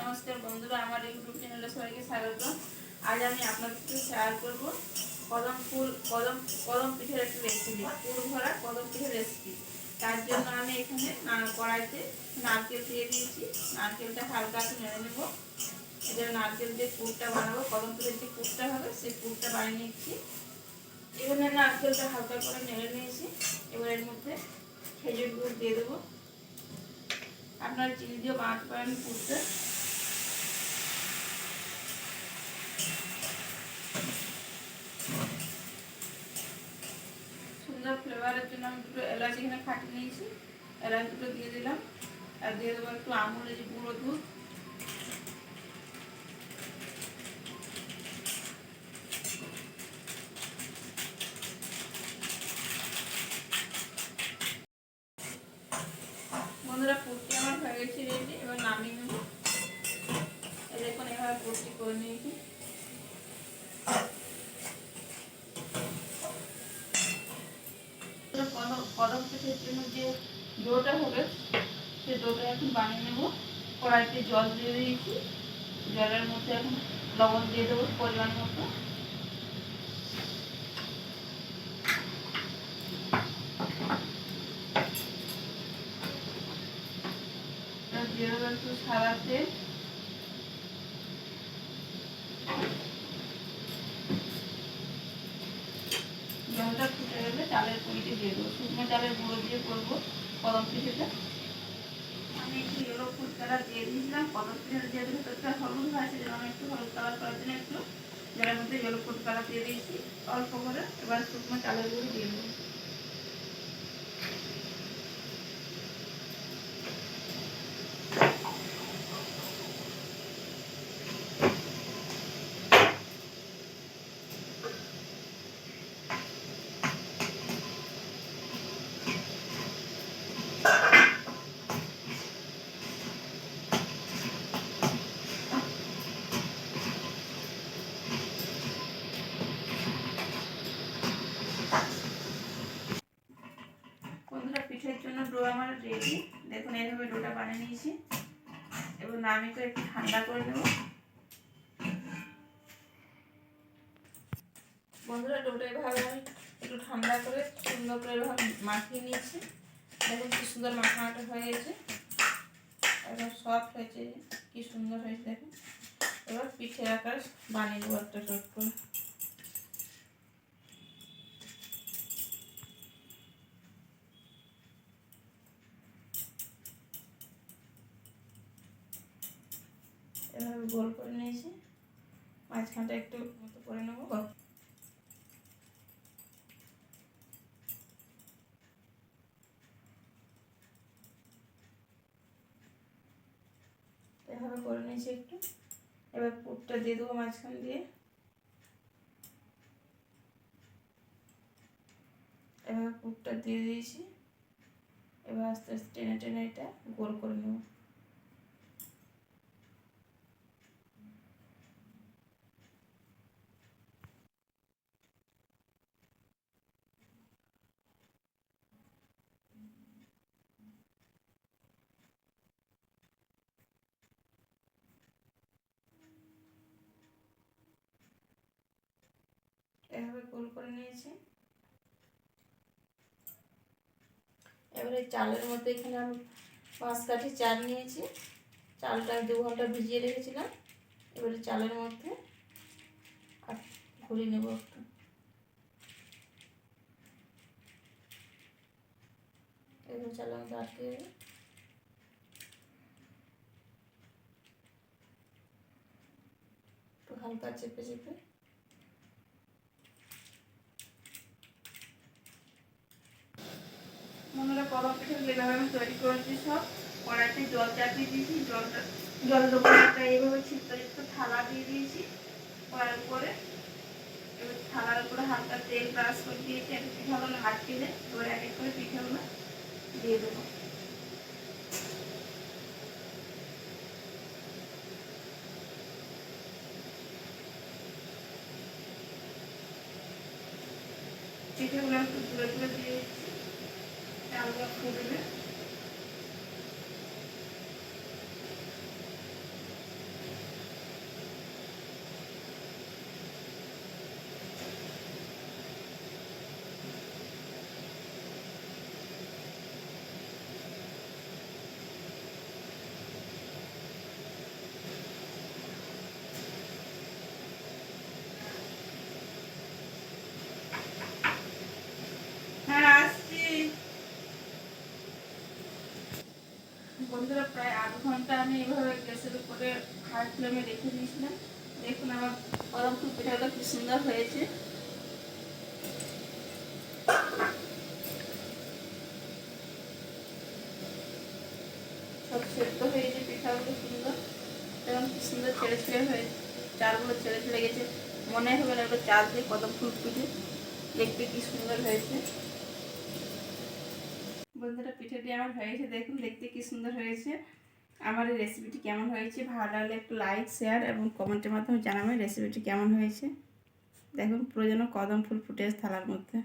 নমস্কার বন্ধুরা, আমার ইউটিউব চ্যানেলে সবাইকে স্বাগত। আজ আমি আপনাদের সাথে শেয়ার করব কদম ফুল, কদম কদম পিঠের একটি রেসিপি পুর ভরা কদম পিঠের রেসিপি তার জন্য আমি এখানে কড়াইতে নারকেল দিয়ে দিয়েছি। নারকেলটা হালকা একটু নেড়ে নেব। এটা নারকেল দিয়ে পুরটা বানাবো, কদম পিঠের যে পুরটা হবে, সেই পুরটা বানিয়ে নিচ্ছি। এখানে নারকেলটা হালকা করে নেড়ে নিয়েছি। এবার এর মধ্যে খেজুর গুড় দিয়ে দেবো। আপনারা চিনি দিয়েও বানাতে পারেন পুরটা সুন্দর ফ্লেভারের জন্য আমি দুটো এলাচ এখানে ফাটিয়ে নিয়েছি। এলাচ দুটো দিয়ে দিলাম। আর দিয়ে দেবো একটু আমুলের যে গুঁড়ো দুধ বন্ধুরা পুরটি আমার হয়ে গেছে রেডি এবার নামিয়ে নেব এই দেখুন এভাবে পুরটি করে নিয়েছি কদম পিঠের জন্য যে ডোটা হবে সে ডোটা এখন বানিয়ে নেব। কড়াইতে জল দিয়ে দিয়েছি। জলের মধ্যে এখন লবণ দিয়ে দেবো পরিমাণ মতো। সাদা তেল জলটা ফুটে গেলে চালের পুরিটা দিয়ে দেবো। শুকনো চালের গুঁড়ো দিয়ে করব কদম পিঠেটা। আমি একটু ইয়েলো কালার দিয়ে দিয়েছিলাম, কদম পিঠেটা দিয়ে যেহেতু ভেতরটা হলুদ হয়েছে যেন আমি একটু হলুদ কালার করার জন্য একটু জলের মধ্যে ইয়েলো কালার দিয়ে দিয়েছি। অল্প করে এবার শুকনো চালের গুঁড়ো দিয়ে দেবো বন্ধুরা পিঠের জন্য ডো আমার রেডি দেখুন এইভাবে ডোটা বানিয়ে নিয়েছি এবার আমি তো একটু ঠান্ডা করে নেব। বন্ধুরা, ডোটা এভাবে আমি একটু ঠান্ডা করে সুন্দর করে এভাবে মাখিয়ে নিয়েছি। দেখুন কি সুন্দর মাখানাটা হয়ে গেছে। একদম সফট হয়েছে, কি সুন্দর হয়েছে দেখুন। এবার পিঠে আকার বানিয়ে দেবো একটা চট করে এভাবে গোল করে নিয়েছি। মাঝখানটা একটু মতো করে নেব। এভাবে করে নিয়েছি একটু। এবার পুরটা দিয়ে দেবো মাঝখান দিয়ে। এভাবে পুরটা দিয়ে দিয়েছি। এবার আস্তে আস্তে টেনে টেনে এটা গোল করে নেব এভাবে গোল করে নিয়েছি। এবারে চালের মধ্যে এখানে আমি পাঁচ কাঠি চাল নিয়েছি। চালটা দু ঘণ্টা ভিজিয়ে রেখেছিলাম। এবারে চালের মধ্যে আর ঘুরিয়ে নেব একটু। এবার চালের মধ্যে আটকে একটু হালকা চেপে চেপে। মনে কদম পিঠে যেভাবে আমি তৈরি করেছি সব, কড়াইতে জল চাপিয়ে দিয়েছি, জলটা থালা দিয়ে দিয়েছি। থালার উপরে হালকা তেল ব্রাশ করে দিয়েছি, একটা পিঠাগুলো এবার এক এক করে পিঠাগুলো দিয়ে দেবো। পিঠেগুলো একটু দূরে দূরে দিয়ে দিচ্ছি। চালটা ফুটবে ঘণ্টা আমি এইভাবে গ্যাসের উপরে হাই ফ্লেমে রেখে দিয়েছিলাম। দেখুন আমার পিঠাগুলো কি সুন্দর হয়েছে। সব সেদ্ধ হয়েছে পিঠাগুলো সুন্দর। এবং কি সুন্দর ছেড়ে ছেড়ে হয়ে চালগুলো ছেড়ে ছেড়ে গেছে। মনে হবে না চাল দিয়ে কদম ফুল দেখতে কি সুন্দর হয়েছে। বন্ধুরা পিঠেটি আমার হয়েছে, দেখুন, দেখতে কি সুন্দর হয়েছে। আমার এই রেসিপিটি কেমন হয়েছে? ভালো লাগলে একটু লাইক শেয়ার এবং কমেন্টের মাধ্যমে জানাবেন রেসিপিটি কেমন হয়েছে। দেখুন, পুরো যেন কদম ফুল ফুটে থালার মধ্যে।